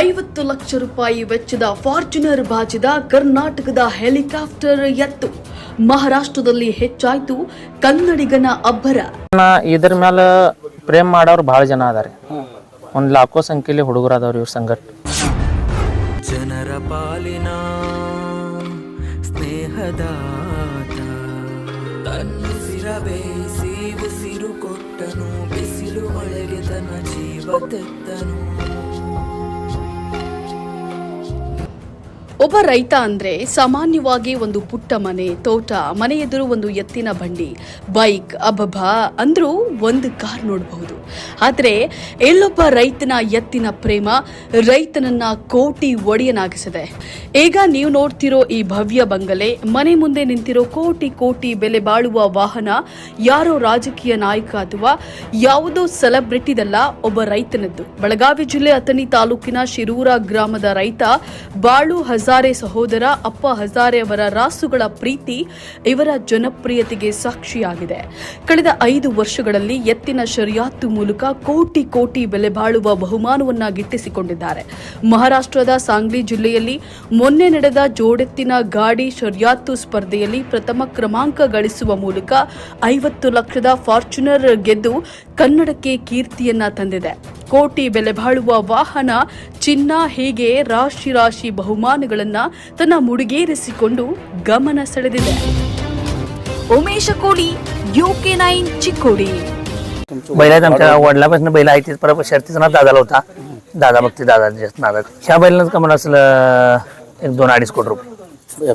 ಐವತ್ತು ಲಕ್ಷ ರೂಪಾಯಿ ವೆಚ್ಚದ ಫಾರ್ಚುನರ್ ಬಾಚಿದ ಕರ್ನಾಟಕದ ಹೆಲಿಕಾಪ್ಟರ್ ಎತ್ತು. ಮಹಾರಾಷ್ಟ್ರದಲ್ಲಿ ಹೆಚ್ಚಾಯ್ತು ಕನ್ನಡಿಗನ ಅಬ್ಬರ. ಇದ್ರ ಮೇಲೆ ಪ್ರೇಮ್ ಮಾಡೋರು ಬಹಳ ಜನ ಅದಾರೆ. ಒಂದ್ ಲಾಖೋ ಸಂಖ್ಯೆಯಲ್ಲಿ ಹುಡುಗರು ಅದಾವ್ರಿ ಇವ್ರ ಸಂಗಟ್. ಜನರ ಪಾಲಿನ ಸ್ನೇಹದ ತನ್ನುಸಿರ ಬೇಯಿಸಿ ಉಸಿರು ಕೊಟ್ಟನು ಬಿಸಿಲು ಒಳಗೆ ತನ್ನ ಜೀವ ತೆತ್ತನು. ಒಬ್ಬ ರೈತ ಅಂದ್ರೆ ಸಾಮಾನ್ಯವಾಗಿ ಒಂದು ಪುಟ್ಟ ಮನೆ, ತೋಟ, ಮನೆ ಎದುರು ಒಂದು ಎತ್ತಿನ ಬಂಡಿ, ಬೈಕ್, ಅಬ್ಬಬ್ಬ ಅಂದ್ರೂ ಒಂದು ಕಾರ್ ನೋಡಬಹುದು. ಆದ್ರೆ ಎಲ್ಲೊಬ್ಬ ರೈತನ ಎತ್ತಿನ ಪ್ರೇಮ ರೈತನನ್ನ ಕೋಟಿ ಒಡೆಯನಾಗಿಸಿದೆ. ಈಗ ನೀವು ನೋಡ್ತಿರೋ ಈ ಭವ್ಯ ಬಂಗಲೆ, ಮನೆ ಮುಂದೆ ನಿಂತಿರೋ ಕೋಟಿ ಕೋಟಿ ಬೆಲೆ ಬಾಳುವ ವಾಹನ ಯಾರೋ ರಾಜಕೀಯ ನಾಯಕ ಅಥವಾ ಯಾವುದೋ ಸೆಲೆಬ್ರಿಟಿದಲ್ಲ ಒಬ್ಬ ರೈತನದ್ದು. ಬೆಳಗಾವಿ ಜಿಲ್ಲೆ ಅಥಣಿ ತಾಲೂಕಿನ ಶಿರೂರ ಗ್ರಾಮದ ರೈತ ಬಾಳು ಹಜಾರೆ ಸಹೋದರ ಅಪ್ಪ ಹಜಾರೆ ಅವರ ರಾಸುಗಳ ಪ್ರೀತಿ ಇವರ ಜನಪ್ರಿಯತೆಗೆ ಸಾಕ್ಷಿಯಾಗಿದೆ. ಕಳೆದ ಐದು ವರ್ಷಗಳಲ್ಲಿ ಎತ್ತಿನ ಶರಿಯಾತು ಮೂಲಕ ಕೋಟಿ ಕೋಟಿ ಬೆಲೆ ಬಾಳುವ ಬಹುಮಾನವನ್ನ ಗಿಟ್ಟಿಸಿಕೊಂಡಿದ್ದಾರೆ. ಮಹಾರಾಷ್ಟ್ರದ ಸಾಂಗ್ಲಿ ಜಿಲ್ಲೆಯಲ್ಲಿ ಮೊನ್ನೆ ನಡೆದ ಜೋಡೆತ್ತಿನ ಗಾಡಿ ಶರಿಯಾತು ಸ್ಪರ್ಧೆಯಲ್ಲಿ ಪ್ರಥಮ ಕ್ರಮಾಂಕ ಗಳಿಸುವ ಮೂಲಕ ಐವತ್ತು ಲಕ್ಷದ ಫಾರ್ಚುನರ್ ಗೆದ್ದು ಕನ್ನಡಕ್ಕೆ ಕೀರ್ತಿಯನ್ನ ತಂದಿದೆ. ಕೋಟಿ ಬೆಲೆ ಬಾಳುವ ವಾಹನ ಚಿನ್ನ ಹೀಗೆ ರಾಶಿ ರಾಶಿ ಬಹುಮಾನಗಳನ್ನ ತನ್ನ ಮುಡಿಗೇರಿಸಿಕೊಂಡು ಗಮನ ಸೆಳೆದಿದೆ ಉಮೇಶ ಕೋಳಿ ಯುಕೆ नईन चिकोडी बैलात आमच्या वडिलापासून बैल आहे तीच परत शर्तीचा नाद दादाला होता दादा बघते दादा जास्त नादात ह्या बैलांच का म्हणा असेल अं, एक दोन अडीच कोटी रुपये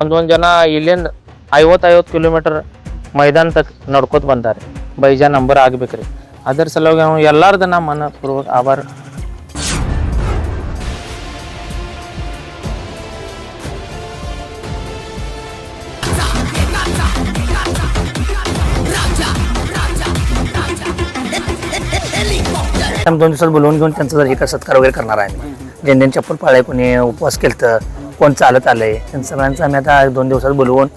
ಒಂದೊಂದು ಜನ ಇಲ್ಲಿಂದ ಐವತ್ತು ಐವತ್ತು ಕಿಲೋಮೀಟರ್ ಮೈದಾನ ತಕ್ ನಡ್ಕೋತ ಬಂದಾರೆ ಬೈಜಾ ನಂಬರ್ ಆಗ್ಬೇಕ್ರಿ ಅದ್ರ ಸಲುವಾಗಿ ನಾವು ಎಲ್ಲಾರ್ದ ನಾ ಮನಪೂರ್ವಕ ಆಭಾರ आम्ही दोन दिवसात बोलवून घेऊन त्यांचा जर एका सत्कार वगैरे करणार आहे आम्ही ज्यांनी ज्यांनी चप्पल पाळाय कोणी उपवास केलं कोण चालत आलं आहे त्यांचं सगळ्यांचं आम्ही आता दोन दिवसात बोलवून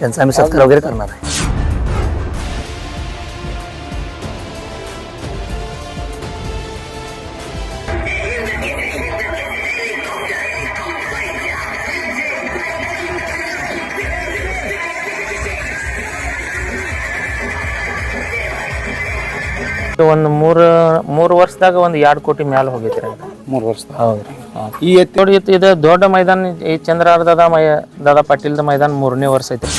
त्यांचा आम्ही सत्कार वगैरे करणार आहे. ಒಂದು ಮೂರು ಮೂರು ವರ್ಷದಾಗ ಒಂದು ಎರಡು ಕೋಟಿ ಮ್ಯಾಲ ಹೋಗೈತ್ರಿ ಮೂರು ವರ್ಷ ಹೌದ್ರಿ. ಈ ಎತ್ತಿ ನೋಡಿ ಇದು- ದೊಡ್ಡ ಮೈದಾನ ಈ ಚಂದ್ರಾರ್ಧದ ಮೈ ದಾದಾ ಪಾಟೀಲ್ದ ಮೈದಾನ ಮೂರನೇ ವರ್ಷ ಐತ್ರಿ.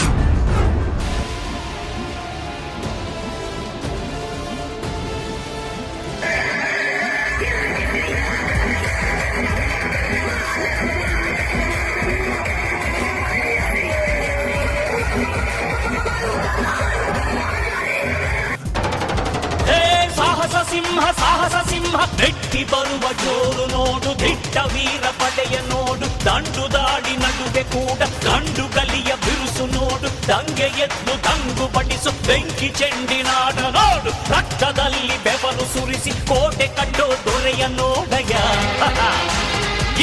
ಸಿಂಹ ಸಾಹಸ ಸಿಂಹ ಬೆಟ್ಟಿ ಬರುವ ಜೋರು ನೋಡು ದಿಟ್ಟ ವೀರ ಪಡೆಯ ನೋಡು ದಂಡು ದಾಡಿ ನಡುವೆ ಕೂಡ ಗಂಡು ಗಲಿಯ ಬಿರುಸು ನೋಡು ದಂಗೆ ಎದ್ದು ದಂಗು ಪಡಿಸು ಬೆಂಕಿ ಚೆಂಡಿನಾಡ ನೋಡು ರಕ್ತದಲ್ಲಿ ಬೆವರು ಸುರಿಸಿ ಕೋಟೆ ಕಟ್ಟೋ ದೊರೆಯ ನೋಡಯ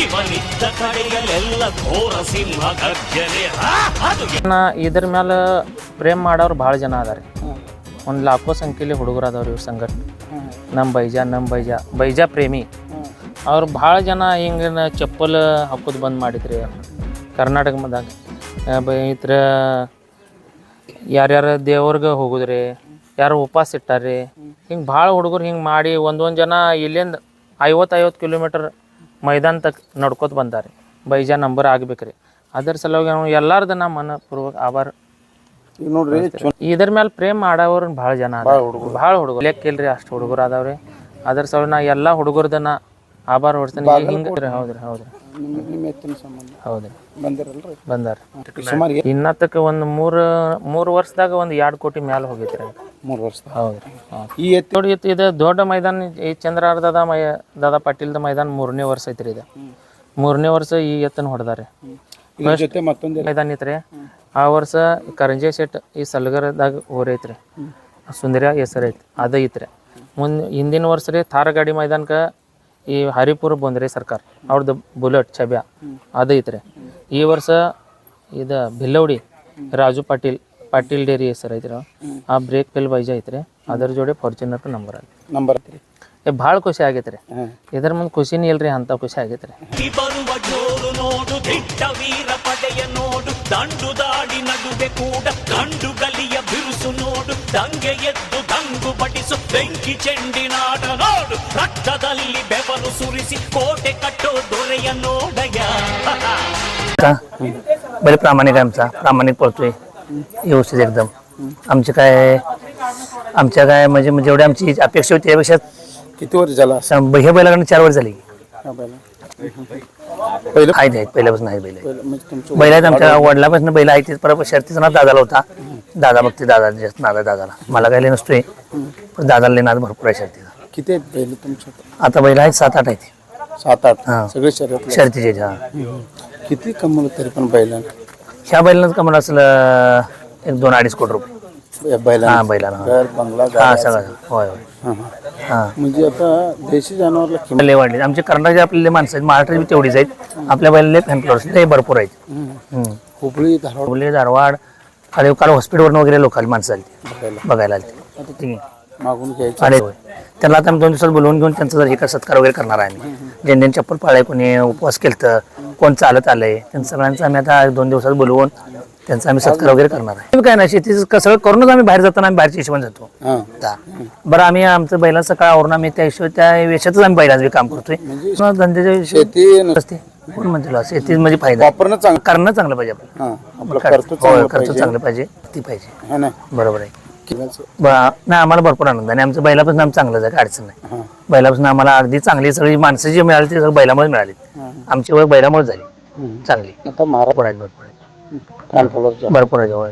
ಇವನಿದ್ದ ಕಡೆಯಲ್ಲೆಲ್ಲ ಘೋರ ಸಿಂಹ ಗರ್ಜನೆ. ಇದ್ರ ಮೇಲೆ ಪ್ರೇಮ್ ಮಾಡೋರು ಭಾಳ ಜನ ಅದಾರೆ. ಒಂದು ಲಾಖೋ ಸಂಖ್ಯೆಯಲ್ಲಿ ಹುಡುಗರು ಅದಾವ್ರಿ ಇವ್ರ ಸಂಗಟ್ ನಮ್ಮ ಬೈಜಾ ನಮ್ಮ ಬೈಜಾ ಬೈಜಾ ಪ್ರೇಮಿ. ಅವ್ರು ಭಾಳ ಜನ ಹಿಂಗೆ ಚಪ್ಪಲ್ ಹಾಕೋದು ಬಂದ್ ಮಾಡಿದ್ರಿ. ಕರ್ನಾಟಕ ಮದಾಗ ಇತ್ರ ಯಾರ್ಯಾರ ದೇವ್ರಿಗೆ ಹೋಗುದ್ರಿ, ಯಾರು ಉಪವಾಸ ಇಟ್ಟಾರ್ರಿ, ಹಿಂಗೆ ಭಾಳ ಹುಡುಗರು ಹಿಂಗೆ ಮಾಡಿ ಒಂದೊಂದು ಜನ ಇಲ್ಲಿಂದ ಐವತ್ತು ಐವತ್ತು ಕಿಲೋಮೀಟರ್ ಮೈದಾನ ತಕ್ ನಡ್ಕೋತ ಬಂದಾರೆ ಬೈಜಾ ನಂಬರ್ ಆಗ್ಬೇಕ್ರಿ. ಅದರ ಸಲುವಾಗಿ ನಾವು ಮನಪೂರ್ವಕ ಆಭಾರ ಈಗ ನೋಡ್ರಿ ಇದ್ರ ಮೇಲೆ ಪ್ರೇಮ್ ಮಾಡವ್ರ ಭಾಳ ಜನ ಭಾಳ ಹುಡುಗರು. ಲೆಕ್ಕ ಇಲ್ರಿ ಅಷ್ಟು ಹುಡುಗರು ಅದಾವ್ರಿ. ಅದ್ರ ಸಲ ನಾ ಎಲ್ಲಾ ಹುಡುಗರದನ್ನ ಆಭಾರ ಹೊಡ್ತೀನಿ ಹಿಂಗ್ರಿ ಹೌದ್ರಿ ಹೌದ್ರಿ. ಬಂದಾರ. ಇನ್ನತ್ತಕ್ಕ ಒಂದು ಮೂರು ಮೂರು ವರ್ಷದಾಗ ಒಂದು ಎರಡು ಕೋಟಿ ಮ್ಯಾಲ ಹೋಗೈತ್ರಿ. ಮೂರು ವರ್ಷ ಹೌದ್ರಿ ಈ ಎತ್ತಿ ನೋಡಿ ಇದು- ಇದು ದೊಡ್ಡ ಮೈದಾನ ಈ ಚಂದ್ರಾರ್ಧದ ಮೈ ದಾದಾ ಪಾಟೀಲ್ದ ಮೈದಾನ ಮೂರನೇ ವರ್ಷ ಐತ್ರಿ ಇದು. ಮೂರನೇ ವರ್ಷ ಈ ಎತ್ತನ ಹೊಡೆದಾರೆ. ಇದ್ರ ಜೊತೆ ಮತ್ತೊಂದು ಮೈದಾನ ಐತ್ರಿ. ಆ ವರ್ಷ ಕರಂಜೆ ಶೆಟ್ ಈ ಸಲ್ಗರದಾಗ ಊರೈತ್ರಿ ಸುಂದರ ಹೆಸರು ಐತಿ ಅದ ಐತ್ರಿ. ಮುಂದೆ ಹಿಂದಿನ ವರ್ಷ ರೀ ಥಾರ ಗಾಡಿ ಮೈದಾನಕ್ಕೆ ಈ ಹರಿಪುರ ಬಂದ್ರಿ ಸರ್ಕಾರ. ಅವ್ರದ್ದು ಬುಲೆಟ್ ಛಬ್ಯಾ ಅದು ಐತ್ರಿ. ಈ ವರ್ಷ ಇದು ಭಿಲ್ಲೌಡಿ ರಾಜು ಪಾಟೀಲ್ ಪಾಟೀಲ್ ಡೇರಿ ಹೆಸರು ಐತ್ರಿ. ಆ ಬ್ರೇಕ್ ಪೆಲ್ ವೈಜ್ ಐತ್ರಿ ಅದರ ಜೋಡಿ ಫಾರ್ಚುನರ್ ನಂಬರ್ ಐತಿ ನಂಬರ್ ಐತ್ರಿ. ಭಾಳ ಖುಷಿ ಆಗೈತ್ರಿ ಇದ್ರ ಮುಂದೆ ಖುಷಿನೇ ಇಲ್ರಿ ಅಂತ ಖುಷಿ ಆಗೈತ್ರಿ ಈ ಬರುವ ಜೋರು ನೋಡು ದಿಟ್ಟ ವೀರ ಪಡೆಯ ನೋಡು ದಂಡು ದಾಡಿ ನಡುವೆ ಕೂಡ ಗಂಡು ಗಲಿಯ ಬಿರುಸು ನೋಡು ದಂಗೆ ಎದ್ದು ದಂಗು ಬಡಿಸು ಬೆಂಕಿ ಚೆಂಡಿನಾಟ ನೋಡು ರಕ್ತದಲ್ಲಿ ಬೆವರು ಸುರಿಸಿ ಕೋಟೆ ಕಟ್ಟೋ ದೊರೆಯ ನೋಡಯ का बैल प्रामाणिक आहे आमचा प्रामाणिक पळतोय व्यवस्थित एकदम आमचे काय आमच्या काय म्हणजे म्हणजे जेवढी आमची अपेक्षा होती त्यापेक्षा किती वर्ष झाला सं- ह्या बैलाकडनं चार वर्ष झाली. हा बैला. पहिलं? आहेत आहेत. पहिल्यापासून आहेत बैल. पहिलं म्हणजे तुमचं बैल आहेत आमच्या वडिलापासून बैल आहेत. तेच परत शर्तीचा नाद दादाला होता. दादा बघते दादा जास्त नादा दादाला. मला लय नसतोय. पण दादाला लय नाद भरपूर आहे शर्तीचा. किती आहेत बैल तुमच्या आता बैल आहेत सात आठ आहेत. सात आठ. हा. सगळे शर्तीचे हा. किती कमवलं तरी पण बैलांना? ह्या बैलांच कमल असलं एक दोन अडीच कोटी रुपये. या बैलांना हा बैलांना हा. घर बंगला हा गाड्या सगळं असं. होय होय. हा, हा. हा. म्हणजे आता देशी जनावरला किंमत? लय वाढले. आमचे कर्नाटकचे आपले माणसं आहेत महाराष्ट्राची बी तेवढीच आहेत. आपल्या बैलाला फॅन फ्लॉवर्स लय भरपूर आहेत. हम्म. हुबळी धारवाड. धारवाड. काल काल हॉस्पिटलवरून वगैरे लोकांनी माणसं आली. बघायला. बघायला आली. मागून घ्यायचं. आले त्यांना आता आम्ही दोन दिवसात बोलवून घेऊन त्यांचा जर एका सत्कार वगैरे करणार आहे आम्ही. ज्यांनी ज्यांनी चप्पल पाळाय कोणी उपवास केलं कोण चालत आलंय त्यांचं सगळ्यांचं आम्ही आता दोन दिवसात बोलवून त्यांचा आम्ही सत्कार वगैरे करणार आहे. आम्ही काय नाही शेतीचं क- सगळं करूनच आम्ही बाहेर जाताना आम्ही बाहेरच्या हिशोबाने जातो. हा. आता. बरं आम्ही आमचं बैला सकाळ आवरून आम्ही त्या हिशोब त्या वेशातच आम्ही बैलाचं काम करतोय. पुन्हा धंद्याच्या हिशोब शेती असते. कोण म्हणते तुला शेती म्हणजे फायदा. वापरणं चांगलं करणं चांगलं पाहिजे आपलं हा. आपलं करतो होय, चांगलं खर्च पाहिजे. चांगलं पाहिजे. ती पाहिजे. हा ना? बरोबर आहे. ब- नाही आम्हाला भरपूर आनंद आहे. आणि आमचं बैलापासून आम्ही चांगलं आहे काय अडचण नाही. हा. बैलापासून आम्हाला अगदी चांगली सगळी माणसं जी मिळाली ती सगळं बैलामुळे मिळाली. आमची ओळख बैलामुळे झाली. हम्म. चांगली. आता महाराज भरपूर आहेत भरपूर. आहेत कानफुलाच्या भरपूर आहे होय.